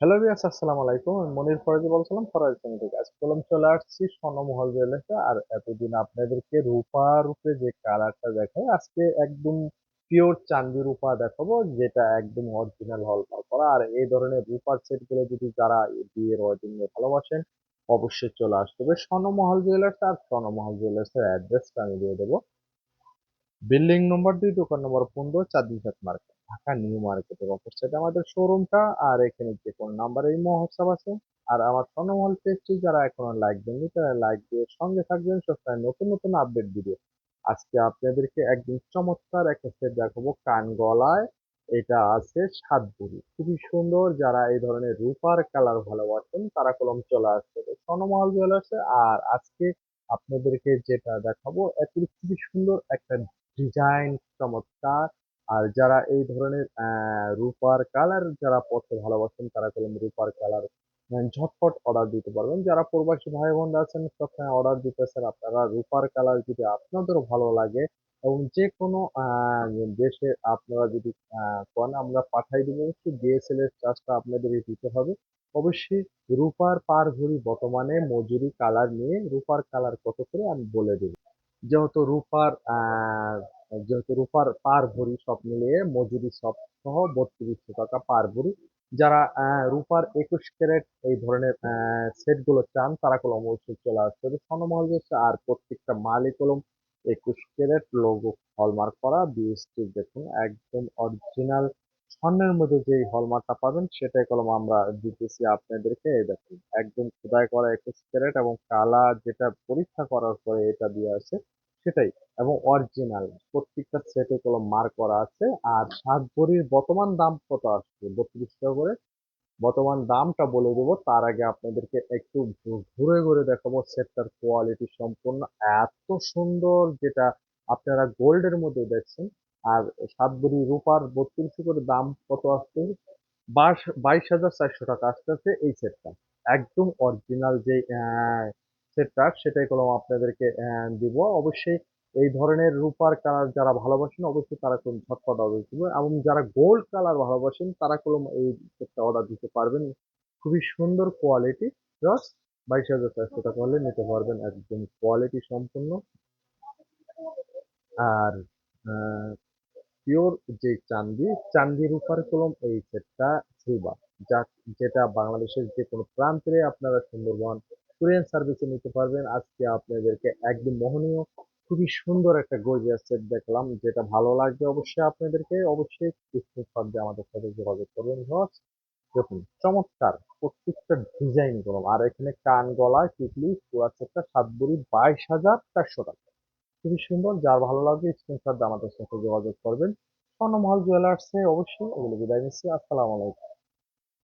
Hello viewers আসসালামু আলাইকুম। আমি মনির ফরাজি বলছিলাম, ফরাজ থেকে। আজকে বললাম, চলে আসছি স্বর্ণমহল জুয়েলার্সে। আর এতদিন আপনাদেরকে রূপা রূপে যে কালারটা দেখাই, আজকে একদম পিওর চান্দি রূপা দেখাবো, যেটা একদম অরিজিনাল হলমার্ক করা। আর এই ধরনের রূপার সেটগুলো যদি যারা বিয়ের ওয়েডিং এ ভালোবাসেন, অবশ্যই চলে আসতে হবে স্বর্ণমহল জুয়েলার্স। আর স্বর্ণমহল জুয়েলার্সের অ্যাড্রেসটা আমি দিয়ে দেবো। বিল্ডিং নম্বর দুই, দোকান নম্বর পনেরো চাঁদনিঘাট মার্কেট। ঢাকা নিউ মার্কেটের অপোজিটে আমাদের শোরুমটা আর এখানে যে কোনো নাম্বারে এই হোয়াটসঅ্যাপ আছে। আর আমার স্বর্ণমহল পেজটি যারা এখনও লাইক দেননি, তারা লাইক দিয়ে সঙ্গে থাকবেন। সবসময় নতুন নতুন আপডেট ভিডিও আজকে আপনাদেরকে একদম চমৎকার একটা সেট দেখাবো কান গলায়। এটা আছে সাত ভরি খুবই সুন্দর। যারা এই ধরনের রূপার কালার ভালোবাসেন, তারা কলম চলে আসছে। স্বর্ণমহল জুয়েলার্সে আর আজকে আপনাদেরকে যেটা দেখাবো একটু খুবই সুন্দর একটা ডিজাইন চমৎকার। আর যারা এই ধরনের রূপার কালার যারা পড়তে ভালোবাসেন, তারা কলম রূপার কালার ঝটপট অর্ডার দিতে পারবেন। যারা প্রবাসী ভাই বোনরা আছেন, সবসময় অর্ডার দিতেছেন। আপনারা রূপার কালার যদি আপনাদেরও ভালো লাগে এবং যে কোনো দেশে আপনারা যদি কন আমরা পাঠাই দিব। অবশ্যই ডিএসএল এর চার্জটা আপনাদেরই দিতে হবে। অবশ্যই রূপার পার ভরি বর্তমানে মজুরি কালার নিয়ে রূপার কালার কত করে আমি বলে দেব। যেহেতু রূপার যেহেতু রূপার পার ভরি সব মিলিয়ে মজুরি সব সহ বত্রিশশো টাকা পার ভরি। যারা রূপার একুশ ক্যারেট এই ধরনের সেটগুলো চান, তারা কলম অবশ্যই চলে আসতে হবে। স্বর্ণমহল আর প্রত্যেকটা মালই কলম একুশ ক্যারেট। লোগো হলমার্ক করা বিএসটি দেখুন, একদম অরিজিনাল স্বর্ণের মধ্যে যে হলমার্কটা পাবেন, সেটাই কলম আমরা দিতেছি আপনাদেরকে। এই দেখুন, একদম খোদাই করা একুশ ক্যারেট এবং কালা যেটা পরীক্ষা করার পরে এটা দিয়ে আছে সেটাই এবং অরিজিনাল প্রত্যেকটা সেটে কলম মার্ক করা আছে আর সাত ভরির বর্তমান দাম কত আসছে? বত্রিশ টাকা করে। বর্তমান দামটা বলে দেবো, তার আগে আপনাদেরকে একটু ঘুরে ঘুরে দেখাবো সেটটার কোয়ালিটি সম্পূর্ণ। এত সুন্দর যেটা আপনারা গোল্ডের মধ্যে দেখছেন। আর সাত ভরি রূপার বত্রিশশো করে দাম কত আসছে? বাইশ হাজার চারশো টাকা আসতেছে এই সেটটা একদম অরিজিনাল যে সেটটা সেটাই কলম আপনাদেরকে দিব। অবশ্যই এই ধরনের রূপার কালার যারা ভালোবাসেন, অবশ্যই তারা কলম ঝটপট অর্ডার দিব এবং যারা গোল্ড কালার ভালোবাসেন, তারা কলম এই সেটটা অর্ডার দিতে পারবেন। খুবই সুন্দর কোয়ালিটি জাস্ট বাইশ হাজার চারশো টাকা হলে নিতে পারবেন। একদম কোয়ালিটি সম্পূর্ণ। আর পিওর যে চান্দি চান্দি উপর কলম, এই সেটটা যা যেটা বাংলাদেশের যে কোনো প্রান্তে আপনারা সুন্দরবন কুরিয়ান সার্ভিসে নিতে পারবেন। আজকে আপনাদেরকে একদম মোহনীয়, খুবই সুন্দর একটা গর্জিয়াস সেট দেখলাম, যেটা ভালো লাগবে অবশ্যই আপনাদেরকে। অবশ্যই স্ক্রিনশট দিয়ে আমাদের সাথে যোগাযোগ করবেন। ভিউয়ার্স দেখুন, চমৎকার, প্রত্যেকটা ডিজাইন কলম আর এখানে কান গলা, টিকলি পুরা সেটটা সাত বুড়ি বাইশ হাজার চারশো টাকা। খুবই সুন্দর, যার ভালো লাগবে স্ক্রিনশট দিয়ে আমাদের সাথে যোগাযোগ করবেন। স্বর্ণমহল জুয়েলার্সে অবশ্যই এগুলো বিদায় নিচ্ছি। আসসালামু আলাইকুম।